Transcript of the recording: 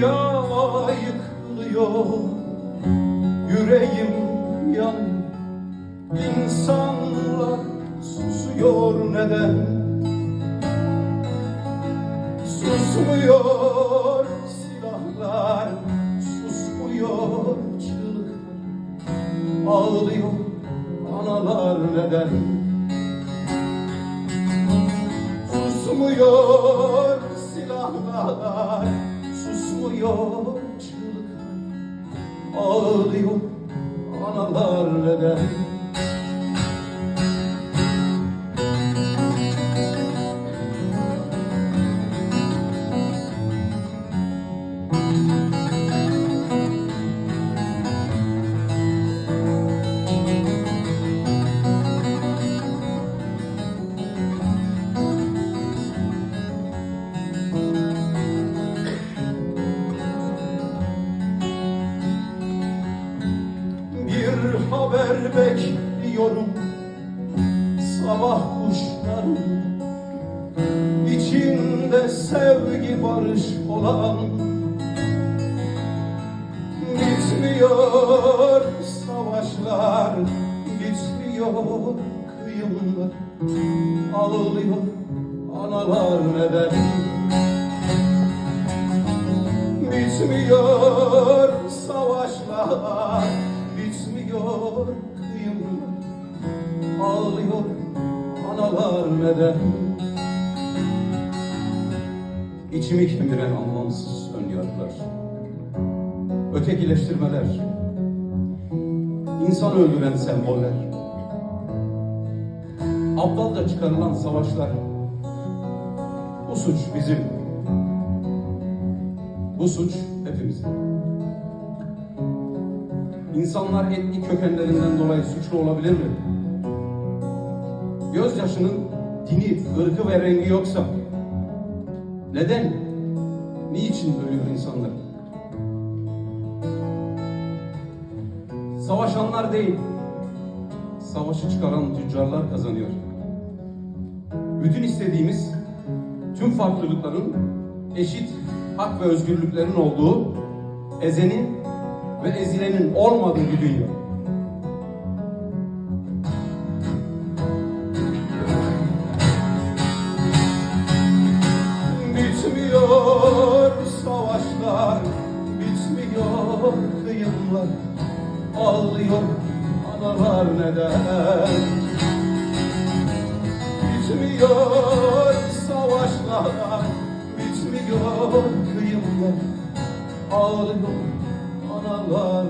dünya yıkılıyor. Yüreğim yan. İnsanlar susuyor. Neden? Susmuyor silahlar. Susmuyor çığlıklar Ağlıyor analar. Neden? Susmuyor silahlar susmuyor çığlıklar. Ağlıyor analar neden? Bekliyorum sabah kuşları içinde sevgi barış olan Bitmiyor savaşlar bitmiyor kıyımlar Ağlıyor analar neden? Bitmiyor savaşlar, bitmiyor Ağlıyor analar neden? İçimi kemiren anlamsız ön yargılar Ötekileştirmeler İnsan öldüren semboller Aptalca çıkarılan savaşlar Bu suç bizim bu suç hepimizin. İnsanlar etnik kökenlerinden dolayı suçlu olabilir mi? Gözyaşının dini, ırkı ve rengi yoksa neden, niçin ölüyor insanlar? Savaşanlar değil, savaşı çıkaran tüccarlar kazanıyor. Bütün istediğimiz tüm farklılıkların eşit hak ve özgürlüklerin olduğu, ezenin ve ezilenin olmadığı bir dünya. Bitmiyor savaşlar, bitmiyor kıyımlar, ağlıyor analar neden? Bitmiyor savaşlar, bitmiyor kıyımlar. Ağlıyor analar